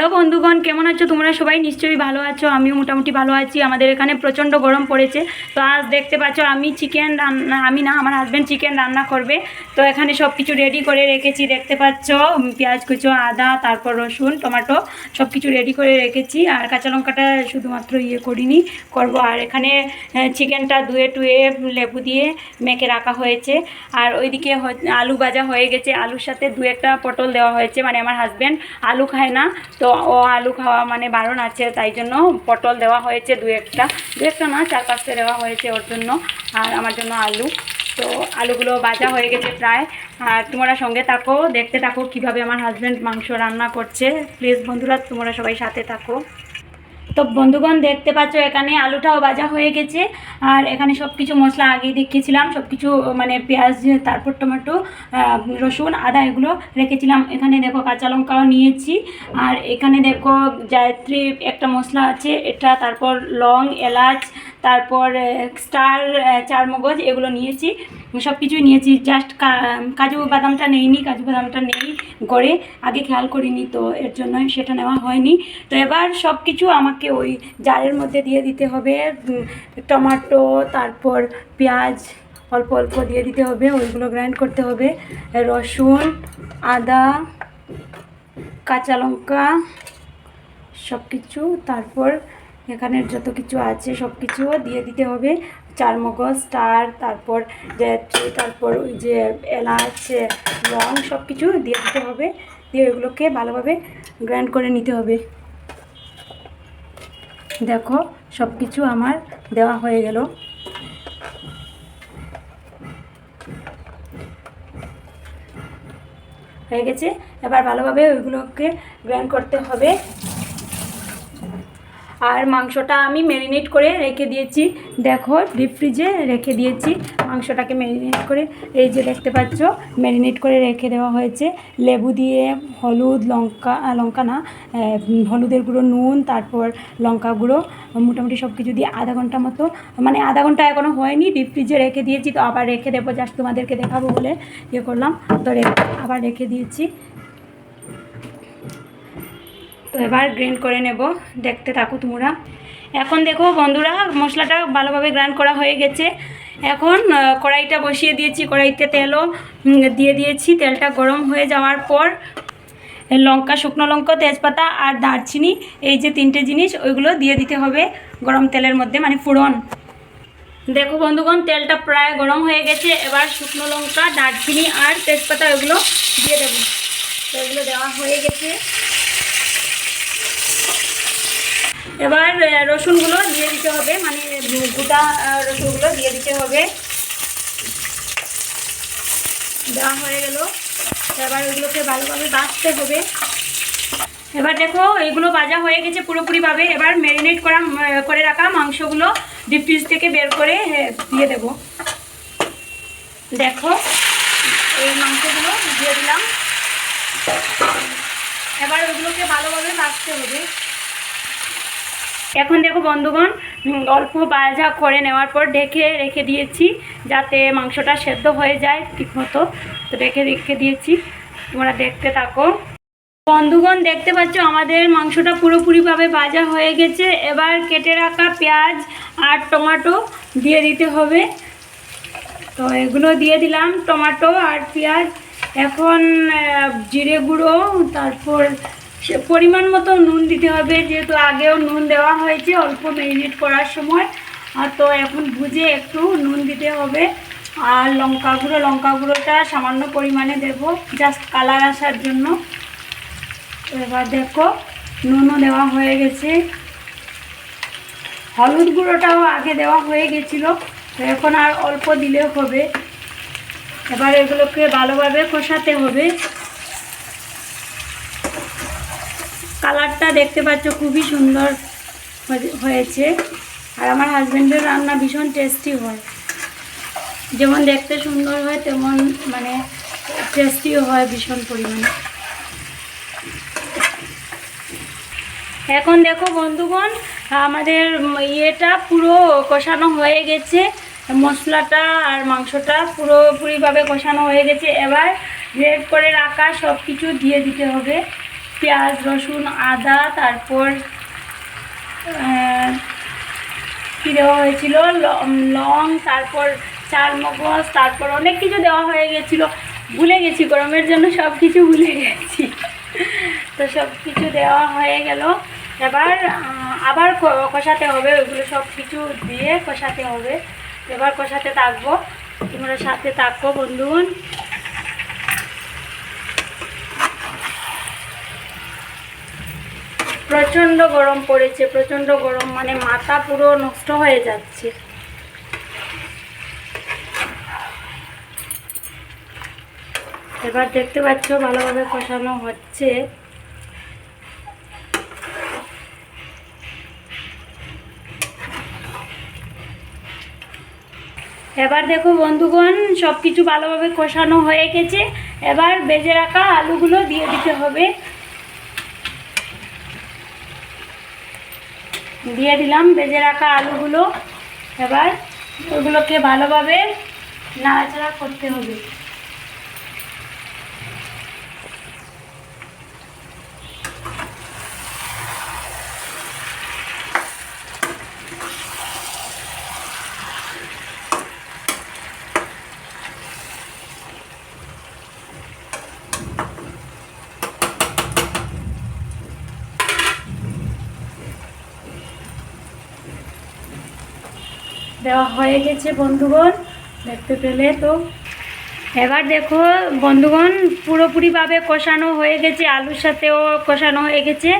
Hello বন্ধুগণ, কেমন আছো? তোমরা সবাই নিশ্চয়ই ভালো আছো। আমিও মোটামুটি ভালো আছি। আমাদের এখানে প্রচণ্ড গরম পড়েছে। তো আজ দেখতে পাচ্ছ, আমি চিকেন রান্না, আমি না, আমার হাজব্যান্ড চিকেন রান্না করবে। তো এখানে সব কিছু রেডি করে রেখেছি, দেখতে পাচ্ছ। পেঁয়াজ, কুচো, আদা, তারপর রসুন টমেটো সব কিছু রেডি করে রেখেছি। আর কাঁচা লঙ্কাটা শুধুমাত্র ইয়ে করিনি, করব। আর এখানে চিকেনটা ধুয়ে টুয়ে লেবু দিয়ে মেখে রাখা হয়েছে। আর ওইদিকে হয়- আলু ভাজা হয়ে গেছে। আলুর সাথে দু একটা পটল দেওয়া হয়েছে। মানে আমার হাজব্যান্ড আলু খায় না। তো ও আলু খাওয়া মানে বারণ আছে, তাই জন্য পটল দেওয়া হয়েছে দু একটা। দু একটা না, চার পাঁচটা দেওয়া হয়েছে ওর জন্য, আর আমার জন্য আলু। তো আলুগুলো বাজা হয়ে গেছে প্রায়। আর তোমরা সঙ্গে থাকো, দেখতে থাকো কীভাবে আমার হাজব্যান্ড মাংস রান্না করছে। প্লিজ বন্ধুরা, তোমরা সবাই সাথে থাকো। তো বন্ধুগণ দেখতে পাচ্ছ, এখানে আলুটাও ভাজা হয়ে গেছে। আর এখানে সব কিছু মশলা আগে দেখিয়েছিলাম সব কিছু মানে পেঁয়াজ, তারপর টমেটো রসুন, আদা, এগুলো রেখেছিলাম। এখানে দেখো কাঁচা লঙ্কাও নিয়েছি। আর এখানে দেখো, জায়ত্রী একটা মশলা আছে, এটা, তারপর লং, এলাচ তারপর স্টার চার মগজ এগুলো নিয়েছি। সব কিছুই নিয়েছি। জাস্ট কাজু বাদামটা নেইনি, কাজু বাদামটা নেই গড়ে আগে খেয়াল করিনি তো, এর জন্য সেটা নেওয়া হয়নি। তো এবার সব কিছু আমাকে ওই জারের মধ্যে দিয়ে দিতে হবে। টমাটো, তারপর পেঁয়াজ, অল্প অল্প দিয়ে দিতে হবে। ওইগুলো গ্রাইন্ড করতে হবে। রসুন, আদা, কাঁচা লঙ্কা সব কিছু তারপর এখানের যত কিছু আছে, সব কিছু দিয়ে দিতে হবে। চার মগজ স্টার তারপর জয়ত্রী তারপর ওই যে এলাচ, লং, সব কিছু দিয়ে দিতে হবে। দিয়ে এগুলোকে ভালোভাবে গ্রাইন্ড করে নিতে হবে। দেখো, সব কিছু আমার দেওয়া হয়ে গেল। হয়ে গেছে। এবার ভালোভাবে ওইগুলোকে গ্রাইন্ড করতে হবে। আর মাংসটা আমি ম্যারিনেট করে রেখে দিয়েছি। দেখো ডিপ ফ্রিজে রেখে দিয়েছি। মাংসটাকে ম্যারিনেট করে, এই যে দেখতে পাচ্ছ ম্যারিনেট করে রেখে দেওয়া হয়েছে। লেবু দিয়ে হলুদ, লঙ্কা লঙ্কা না হলুদের গুঁড়ো, নুন, তারপর লঙ্কা গুঁড়ো, মোটামুটি সব কিছু দিয়ে আধা ঘণ্টা মতো। মানে আধা ঘণ্টা এখনও হয়নি ডিপ ফ্রিজে রেখে দিয়েছি। তো আবার রেখে দেবো জাস্ট তোমাদেরকে দেখাবো বলে ইয়ে করলাম। তো আবার রেখে দিয়েছি। তো এবার গ্রাইন্ড করে নেব, দেখতে থাকো তোমরা। এখন দেখো বন্ধুরা, মশলাটা ভালোভাবে গ্রাইন্ড করা হয়ে গেছে। এখন কড়াইটা বসিয়ে দিয়েছি, কড়াইতে তেলও দিয়ে দিয়েছি। তেলটা গরম হয়ে যাওয়ার পর, লঙ্কা, শুকনো লঙ্কা, তেজপাতা আর দারচিনি, এই যে তিনটে জিনিস, ওইগুলো দিয়ে দিতে হবে গরম তেলের মধ্যে মানে ফোড়ন দেখো বন্ধুগণ, তেলটা প্রায় গরম হয়ে গেছে। এবার শুকনো লঙ্কা, দারচিনি আর তেজপাতা ওগুলো দিয়ে দেবো। তো দেওয়া হয়ে গেছে। এবার রসুনগুলো দিয়ে দিতে হবে। মানে গোটা রসুনগুলো দিয়ে দিতে হবে। দেওয়া হয়ে গেল। এবার ওইগুলোকে ভালোভাবে বাছতে হবে। এবার দেখো, এগুলো ভাজা হয়ে গেছে পুরোপুরিভাবে। এবার ম্যারিনেট করা করে রাখা মাংসগুলো ডিপ ফ্রিজ থেকে বের করে দিয়ে দেব। দেখো, এই মাংসগুলো দিয়ে দিলাম। এবার ওগুলোকে ভালোভাবে বাছতে হবে। এখন দেখো বন্ধুগণ অল্প বাজা করে নেওয়ার পর ঢেকে রেখে দিয়েছি, যাতে মাংসটা সেদ্ধ হয়ে যায় ঠিকমতো। তো ঢেকে রেখে দিয়েছি, তোমরা দেখতে থাকো। বন্ধুগণ, দেখতে পাচ্ছ আমাদের মাংসটা পুরোপুরিভাবে ভাজা হয়ে গেছে। এবার কেটে রাখা পেঁয়াজ আর টমাটো দিয়ে দিতে হবে। তো এগুলো দিয়ে দিলাম, টমেটো আর পেঁয়াজ। এখন জিরে গুঁড়ো, তারপর পরিমাণ মতো নুন দিতে হবে, যেহেতু আগেও নুন দেওয়া হয়েছে, অল্প ম্যারিনেট করার সময়। আর তো এখন ভুজে একটু নুন দিতে হবে। আর লঙ্কা গুঁড়ো, লঙ্কা গুঁড়োটা সামান্য পরিমাণে দেব জাস্ট কালার আসার জন্য। এবার দেখো, নুনও দেওয়া হয়ে গেছে। হলুদ গুঁড়োটাও আগে দেওয়া হয়ে গেছিল, তো এখন আর অল্প দিলেও হবে। এবার এগুলোকে ভালোভাবে কষাতে হবে। কালারটা দেখতে পাচ্ছ, খুবই সুন্দর হয়ে- হয়েছে। আর আমার হাজব্যান্ডের রান্না ভীষণ টেস্টি হয়। যেমন দেখতে সুন্দর হয়, তেমন মানে টেস্টিও হয় ভীষণ পরিমাণে। এখন দেখো বন্ধুগণ, আমাদের ইয়েটা পুরো কষানো হয়ে গেছে। মশলাটা আর মাংসটা পুরোপুরিভাবে কষানো হয়ে গেছে। এবার গ্রেড করে রাখা সব কিছু দিয়ে দিতে হবে। পেঁয়াজ, রসুন, আদা, তারপর কী দেওয়া হয়েছিল? ল- তারপর চাল মগজ তারপর অনেক কিছু দেওয়া হয়ে গেছিল। ভুলে গেছি, গরমের জন্য সব কিছু ভুলে গেছি। তো সব কিছু দেওয়া হয়ে গেল। এবার আবার কষাতে হবে। ওইগুলো সব কিছু দিয়ে কষাতে হবে। এবার কষাতে থাকব। তোমরা সাথে থাকব বন্ধুগণ। প্রচণ্ড গরম পড়েছে, প্রচণ্ড গরম মানে মাথা পুরো নষ্ট হয়ে যাচ্ছে। এবার দেখতে পাচ্ছ ভালোভাবে কষানো হচ্ছে। এবার দেখো বন্ধুগণ সব কিছু ভালোভাবে কষানো হয়ে গেছে। এবার বেজে রাখা আলুগুলো দিয়ে দিতে হবে। দিয়ে দিলাম বেজে রাখা আলুগুলো। এবার ওগুলোকে ভালোভাবে নাড়াচাড়া করতে হবে। দেওয়া হয়ে গেছে, বন্ধুগণ। দেখতে পেলে তো? এবার দেখো, বন্ধুগণ, পুরোপুরিভাবে কষানো হয়ে গেছে, আলুর সাথেও কষানো হয়ে গেছে।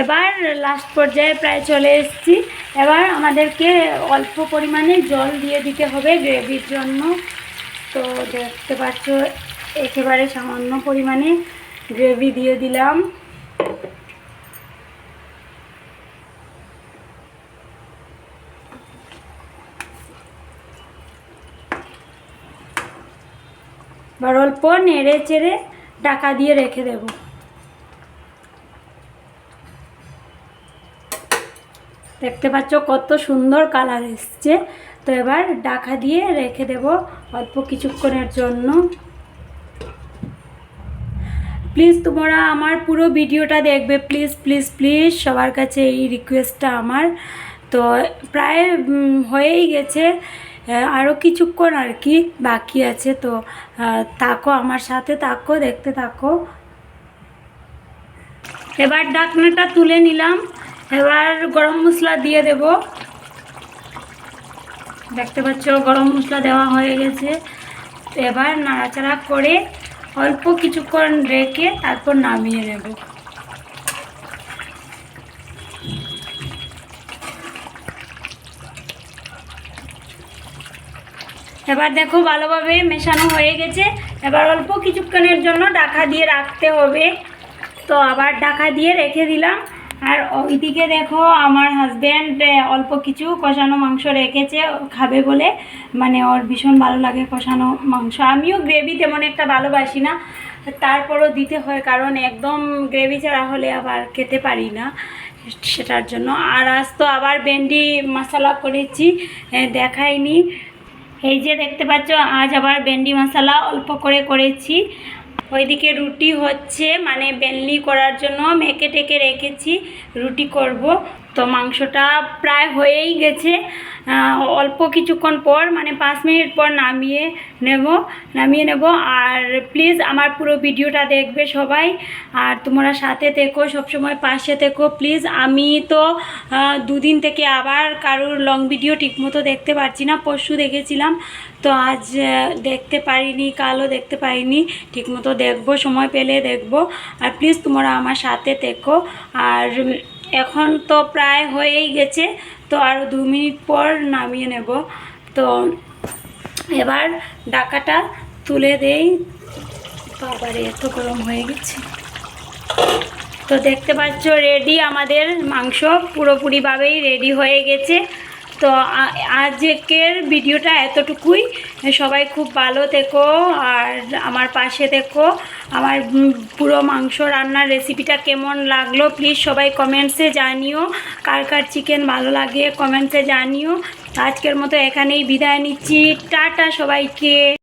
এবার লাস্ট পর্যায়ে প্রায় চলে এসেছি। এবার আমাদেরকে অল্প পরিমাণে জল দিয়ে দিতে হবে গ্রেভির জন্য। তো দেখতে পাচ্ছ, একেবারে সামান্য পরিমাণে গ্রেভি দিয়ে দিলাম। এবার অল্প নেড়ে চেড়ে ঢাকা দিয়ে রেখে দেব। দেখতে পাচ্ছ কত সুন্দর কালার এসছে। তো এবার ডাকা দিয়ে রেখে দেব অল্প কিছুক্ষণের জন্য। প্লিজ তোমরা আমার পুরো ভিডিওটা দেখবে। প্লিজ প্লিজ প্লিজ, সবার কাছে এই রিকোয়েস্টটা আমার। তো প্রায় হয়েই গেছে। আরও কিছুক্ষণ আর কি বাকি আছে তো তাকো আমার সাথে তাকো, দেখতে থাকো এবার ডাকনাটা তুলে নিলাম। এবার গরম মশলা দিয়ে দেব। দেখতে পাচ্ছ, গরম মশলা দেওয়া হয়ে গেছে। এবার নাড়াচাড়া করে অল্প কিছুক্ষণ রেখে তারপর নামিয়ে নেব। এবার দেখো ভালোভাবে মেশানো হয়ে গেছে। এবার অল্প কিছুক্ষণের জন্য ঢাকা দিয়ে রাখতে হবে। তো আবার ঢাকা দিয়ে রেখে দিলাম। আর ওইদিকে দেখো আমার হাজব্যান্ড অল্প কিছু কষানো মাংস রেখেছে খাবে বলে। মানে ওর ভীষণ ভালো লাগে কষানো মাংস। আমিও গ্রেভি তেমন একটা ভালোবাসি না। তারপরও দিতে হয়, কারণ একদম গ্রেভি ছাড়া হলে আবার খেতে পারি না সেটার জন্য। আর আজ তো আবার ভেন্ডি মশলা করেছি দেখাইনি। এই যে দেখতে পাচ্ছ, আজ আবার ভেন্ডি মশলা অল্প করে করেছি। ওইদিকে রুটি হচ্ছে মানে বেনলি করার জন্য মেখে টেকে রেখেছি, রুটি করব। তো মাংসটা প্রায় হয়েই গেছে। অল্প কিছুক্ষণ পর মানে পাঁচ মিনিট পর নামিয়ে নেব নামিয়ে নেব। আর প্লিজ আমার পুরো ভিডিওটা দেখবে সবাই। আর তোমরা সাথে থেকো, সবসময় পাশে থেকো। প্লিজ আমি তো দুদিন থেকে আবার কারোর লং ভিডিও ঠিকমতো দেখতে পারছি না। পরশু দেখেছিলাম, তো আজ দেখতে পারিনি, কালও দেখতে পারিনি। ঠিকমতো দেখব, সময় পেলে দেখব। আর প্লিজ তোমরা আমার সাথে থেকো। আর এখন তো প্রায় হয়েই গেছে, তো আরও দু মিনিট পর নামিয়ে নেব। তো এবার ডাকাটা তুলে দেই। বাবারে, এত গরম হয়ে গেছে। তো দেখতে পাচ্ছ রেডি আমাদের মাংস পুরোপুরিভাবেই রেডি হয়ে গেছে। তো আজকের ভিডিওটা এতটুকুই। সবাই খুব ভালো থেকো, আর আমার পাশে থেকো। আমার পুরো মাংস রান্নার রেসিপিটা কেমন লাগল প্লিজ সবাই কমেন্টসে জানিও। কার কার চিকেন ভালো লাগে কমেন্টসে জানিও। আজকের মতো এখানেই বিদায় নিচ্ছি। টাটা সবাইকে।